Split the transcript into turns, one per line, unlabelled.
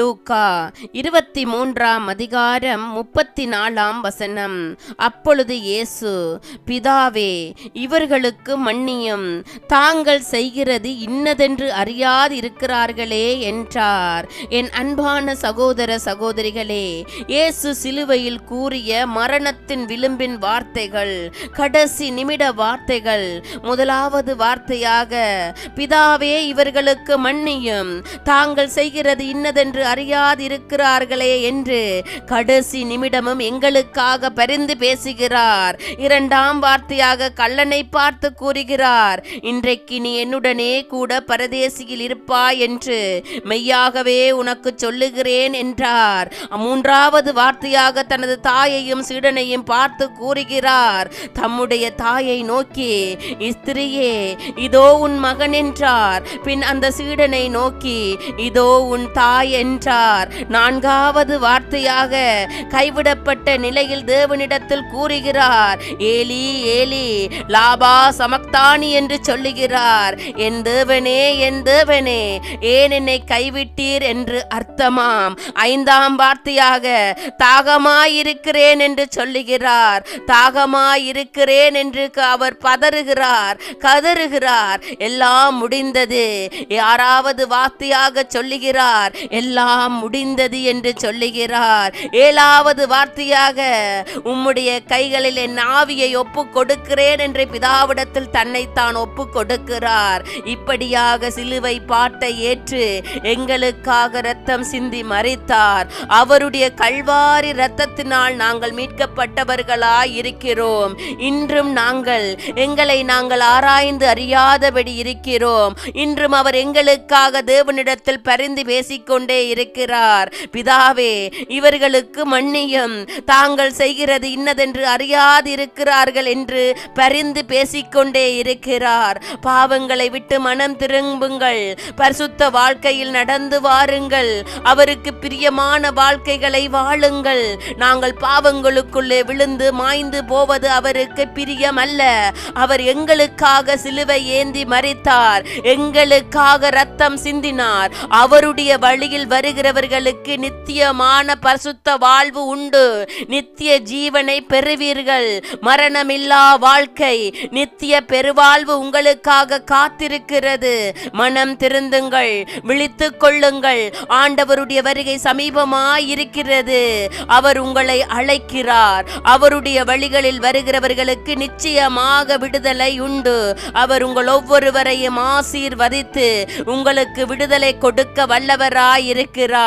லூக்கா இருபத்தி மூன்றாம் அதிகாரம் முப்பத்தி நாலாம் வசனம் அப்பொழுது இயேசு பிதாவே இவர்களுக்கு மன்னியும் தாங்கள் செய்கிறது இன்னதென்று அறியாதிருக்கிறார்களே என்றார் என் அன்பான சகோதர சகோதரிகளே இயேசு சிலுவையில் கூறிய மரணத்தின் விளிம்பின் வார்த்தைகள் கடைசி நிமிட வார்த்தைகள் முதலாவது வார்த்தையாக பிதாவே இவர்களுக்கு மன்னியும் தாங்கள் செய்கிறது இன்னதென்று அறியாதிருக்கிறார்களே என்று கடைசி நிமிடமும் எங்களுக்காக பரிந்து பேசுகிறார் இரண்டாம் வார்த்தையாக கள்ளனை பார்த்து கூறுகிறார் இன்றைக்கு நீ என்னுடனே கூட பரதேசியில் இருப்பாய் என்று மெய்யாகவே உனக்கு சொல்லுகிறேன் என்றார் மூன்றாவது வார்த்தையாக தனது தாயையும் சீடனையும் பார்த்து கூறுகிறார் தம்முடைய தாயை நோக்கி ஸ்திரியே இதோ உன் மகன் என்றார் பின் அந்த சீடனை நோக்கி இதோ உன் தாய் என்றார் என்றார் நான்காவது வார்த்தையாக கைவிடப்பட்ட நிலையில் தேவனிடத்தில் கூறுகிறார் ஏலி ஏலி லாபா சமக்தானி என்று சொல்லுகிறார் என் தேவனே என் தேவனே ஏன் என்னை கைவிட்டீர் என்று அர்த்தமாம் ஐந்தாம் வார்த்தையாக தாகமாயிருக்கிறேன் என்று சொல்லுகிறார் தாகமாயிருக்கிறேன் என்று அவர் பதறுகிறார் கதறுகிறார் எல்லாம் முடிந்தது யாராவது வார்த்தையாக சொல்லுகிறார் எல்லாம் எல்லாம் முடிந்தது என்று சொல்லுகிறார் ஏழாவது வார்த்தையாக உம்முடைய கைகளில் என் ஆவியை ஒப்பு கொடுக்கிறேன் என்று பிதாவிடத்தில் தன்னைத்தான் ஒப்பு கொடுக்கிறார் இப்படியாக சிலுவை பாட்டை ஏற்று எங்களுக்காக ரத்தம் சிந்தி மறித்தார் அவருடைய கல்வாரி ரத்தத்தினால் நாங்கள் மீட்கப்பட்டவர்களாய் இருக்கிறோம் இன்றும் நாங்கள் எங்களை நாங்கள் ஆராய்ந்து அறியாதபடி இருக்கிறோம் இன்றும் அவர் எங்களுக்காக தேவனிடத்தில் பரிந்து பேசிக்கொண்டே இருக்கிறார் பிதாவே இவர்களுக்கு மன்னியும் தாங்கள் செய்கிறது இன்னதென்று அறியாதிருக்கிறார்கள் என்று பரிந்து பேசிக்கொண்டே இருக்கிறார் பாவங்களை விட்டு மனம் திரும்புங்கள் பரிசுத்த வாழ்க்கையில் நடந்து வாருங்கள் அவருக்கு பிரியமான வாழ்க்கைகளை வாழுங்கள் நாங்கள் பாவங்களுக்குள்ளே விழுந்து மாய்ந்து போவது அவருக்கு பிரியம் அல்ல அவர் எங்களுக்காக சிலுவை ஏந்தி மறித்தார் எங்களுக்காக ரத்தம் சிந்தினார் அவருடைய வழியில் வருகிறவர்களுக்கு நித்தியமான பரிசுத்த வாழ்வு உண்டு நித்திய ஜீவனை பெறுவீர்கள் மரணமில்லா வாழ்க்கை நித்திய பெருவாழ்வு உங்களுக்காக காத்திருக்கிறது மனம் திருந்துங்கள் விழித்து கொள்ளுங்கள் ஆண்டவருடைய வருகை சமீபமாய் இருக்கிறது அவர் உங்களை அழைக்கிறார் அவருடைய வழிகளில் வருகிறவர்களுக்கு நிச்சயமாக விடுதலை உண்டு அவர் உங்கள் ஒவ்வொருவரையும் ஆசீர்வதித்து உங்களுக்கு விடுதலை கொடுக்க வல்லவராயிருக்க que era